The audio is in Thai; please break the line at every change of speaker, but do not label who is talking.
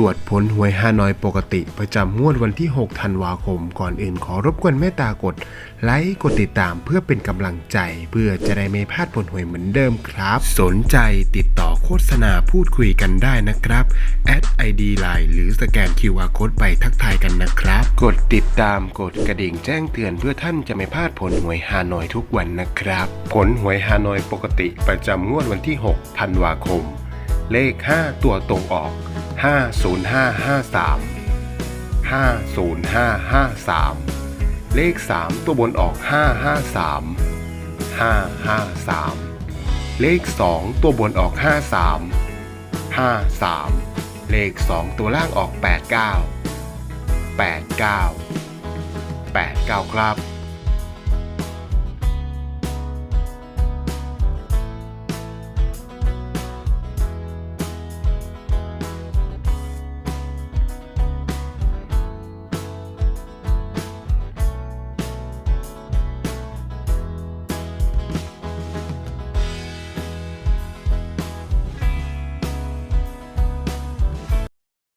ตรวจผลหวยฮานอยปกติ ประจำงวดวันที่ 6 ธันวาคม ก่อนอื่นขอรบกวนเมตตากดไลค์กดติดตามเพื่อเป็นกำลังใจ เพื่อจะได้ไม่พลาดผลหวยเหมือนเดิมครับ สนใจติดต่อโฆษณาพูดคุยกันได้นะครับแอด ID Line หรือสแกน QR Code ไปทักทายกันนะครับ กดติดตามกดกระดิ่งแจ้งเตือนเพื่อท่านจะไม่พลาดผลหวยฮานอยทุกวันนะครับ ผลหวยฮานอยปกติ ประจำงวดวันที่ 6 ธันวาคม เลข 5 ตัวตรงออก 50553 50553 เลข 3 ตัวบนออก 553 553 เลข 2 ตัวบนออก 53 53 เลข 2 ตัวล่างออก 89 89 89 ครับ